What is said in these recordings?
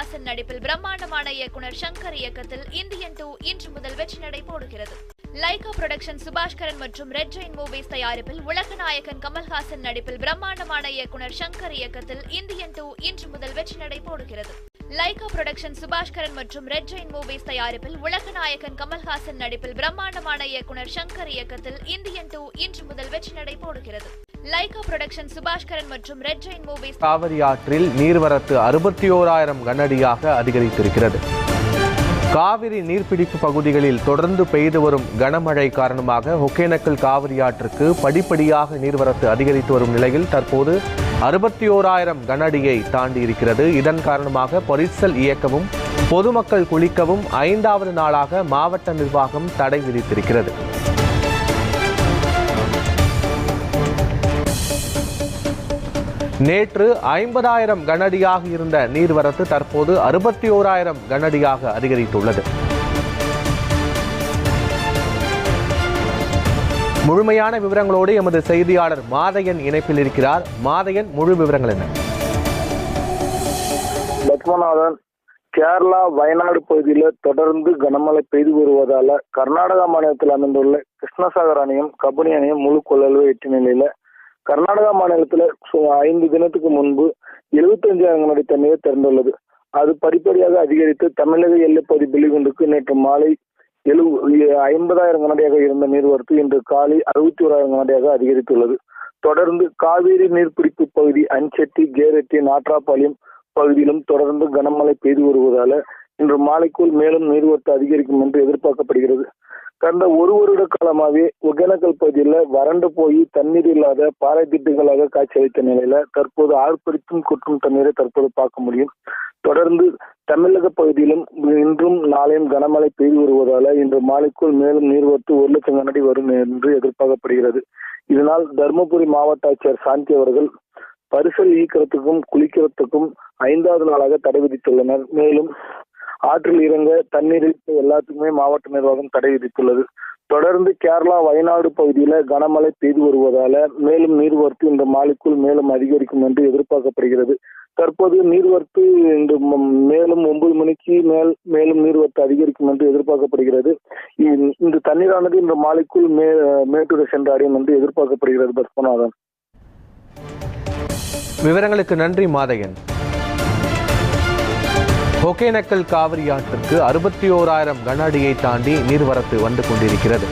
கமல்ஹாசன் நடிப்பில் பிரம்மாண்டமான இயக்குனர் சங்கர் இயக்கத்தில் இந்தியன் டூ இன்று முதல் வெற்றி நடை போடுகிறது. லைகா புரொடக்ஷன் சுபாஷ்கரன் மற்றும் ரெட் ஜெயின் மூவிஸ் தயாரிப்பில் உலக நாயகன் கமல்ஹாசன் நடிப்பில் பிரம்மாண்டமான இயக்குனர் சங்கர் இயக்கத்தில் இந்தியன் டூ இன்று முதல் வெற்றி நடை போடுகிறது. லைகா புரொடக்ஷன் சுபாஷ்கரன் மற்றும் ரெட் ஜெயின் மூவிஸ் தயாரிப்பில் உலக நாயகன் கமல்ஹாசன் நடிப்பில் பிரம்மாண்டமான இயக்குனர் சங்கர் இயக்கத்தில் இந்தியன் டூ இன்று முதல் வெற்றி நடை போடுகிறது. லைகா புரொடக்ஷன் சுபாஷ்கரன் மற்றும் ரெட் ஜெயின் மூவிஸ் காவிரி ஆற்றில் நீர்வரத்து அறுபத்தி ஓராயிரம் கனஅடியாக அதிகரித்திருக்கிறது. காவிரி நீர்பிடிப்பு பகுதிகளில் தொடர்ந்து பெய்து வரும் கனமழை காரணமாக ஒகேனக்கல் காவிரி ஆற்றுக்கு படிப்படியாக நீர்வரத்து அதிகரித்து வரும் நிலையில் தற்போது அறுபத்தி ஓராயிரம் கனஅடியை தாண்டி இருக்கிறது இதன் காரணமாக பரிசல் இயக்கவும் பொதுமக்கள் குளிக்கவும் ஐந்தாவது நாளாக மாவட்ட நிர்வாகம் தடை விதித்திருக்கிறது. நேற்று ஐம்பதாயிரம் கனஅடியாக இருந்த நீர்வரத்து தற்போது அறுபத்தி ஓராயிரம் கனஅடியாக அதிகரித்துள்ளது. முழுமையான விவரங்களோடு எமது செய்தியாளர் மாதையன் இணைப்பில் இருக்கிறார். மாதையன் முழு விவரங்கள் என்ன? லட்சுமணாதன் கேரளா வயநாடு பகுதியில் தொடர்ந்து கனமழை பெய்து வருவதால கர்நாடகா மாநிலத்தில் அமைந்துள்ள கிருஷ்ணசாகர் அணையும் கபனி அணையும் முழு கொள்ளளவு எட்டிய நிலையில கர்நாடகா மாநிலத்துல ஐந்து தினத்துக்கு முன்பு எழுபத்தஞ்சாயிரம் நடை தண்ணீர் திறந்துள்ளது. அது படிப்படியாக அதிகரித்து தமிழக எல்லைப்பகுதி பில்லிகுண்டுக்கு நேற்று மாலை எழு ஐம்பதாயிரம் கனடியாக இருந்த நீர்வரத்து இன்று காலை அறுபத்தி ஓராயிரம் கனடியாக அதிகரித்துள்ளது. தொடர்ந்து காவேரி நீர்பிடிப்பு பகுதி அஞ்செட்டி கேரெட்டி நாற்றாப்பாளையம் பகுதியிலும் தொடர்ந்து கனமழை பெய்து வருவதால இன்று மாலைக்குள் மேலும் நீர்வரத்து அதிகரிக்கும் என்று எதிர்பார்க்கப்படுகிறது. கடந்த ஒரு வருட காலமாகவே ஒகேனக்கல் பகுதியில் வறண்டு போய் தண்ணீர் இல்லாத பாறை திட்டுகளாக காட்சியளித்த நிலையில தற்போது ஆர்ப்பரித்தும் கொட்டும் தண்ணீரை தற்போது பார்க்க முடியும். தொடர்ந்து தமிழக பகுதியிலும் இன்றும் நாளையும் கனமழை பெய்து வருவதால இன்று மாலைக்குள் மேலும் நீர்வரத்து ஒரு லட்சம் கனடி வரும் என்று எதிர்பார்க்கப்படுகிறது. இதனால் தருமபுரி மாவட்ட ஆட்சியர் சாந்தி அவர்கள் பரிசல் ஈக்கிறதுக்கும் குளிக்கிறதுக்கும் ஐந்தாவது நாளாக தடை விதித்துள்ளனர். மேலும் ஆற்றில் இறங்க தண்ணீர் எல்லாத்துக்குமே மாவட்ட நிர்வாகம் தடை விதித்துள்ளது. தொடர்ந்து கேரளா வயநாடு பகுதியில கனமழை பெய்து வருவதால மேலும் நீர்வரத்து இந்த மாலைக்குள் மேலும் அதிகரிக்கும் என்று எதிர்பார்க்கப்படுகிறது. தற்போது நீர்வரத்து இன்று மேலும் ஒன்பது மணிக்கு மேல் மேலும் நீர்வரத்து அதிகரிக்கும் என்று எதிர்பார்க்கப்படுகிறது. இந்த தண்ணீரானது இன்று மாலைக்குள் மே மேட்டூரை சென்றடையும் என்று எதிர்பார்க்கப்படுகிறது பத்மநாதன். விவரங்களுக்கு நன்றி மாதையன். ஒகேனக்கல் காவிரி ஆற்றிற்கு அறுபத்தி ஓராயிரம் கன அடியை தாண்டி நீர்வரத்து வந்து கொண்டிருக்கிறது.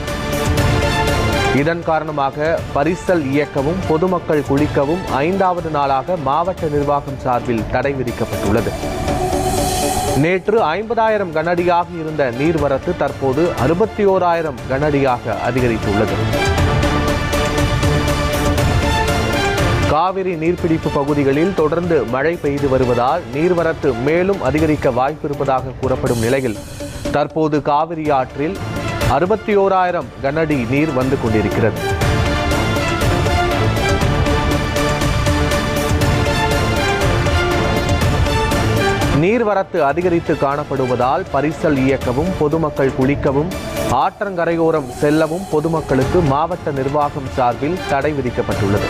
இதன் காரணமாக பரிசல் இயக்கவும் பொதுமக்கள் குளிக்கவும் ஐந்தாவது நாளாக மாவட்ட நிர்வாகம் சார்பில் தடை விதிக்கப்பட்டுள்ளது. நேற்று ஐம்பதாயிரம் கனஅடியாக இருந்த நீர்வரத்து தற்போது அறுபத்தி ஓராயிரம் கனஅடியாக அதிகரித்துள்ளது. காவிரி நீர்பிடிப்பு பகுதிகளில் தொடர்ந்து மழை பெய்து வருவதால் நீர்வரத்து மேலும் அதிகரிக்க வாய்ப்பிருப்பதாக கூறப்படும் நிலையில் தற்போது காவிரி ஆற்றில் அறுபத்தி ஓராயிரம் கனஅடி நீர் வந்து கொண்டிருக்கிறது. நீர்வரத்து அதிகரித்து காணப்படுவதால் பரிசல் இயக்கவும் பொதுமக்கள் குளிக்கவும் ஆற்றங்கரையோரம் செல்லவும் பொதுமக்களுக்கு மாவட்ட நிர்வாகம் சார்பில் தடை விதிக்கப்பட்டுள்ளது.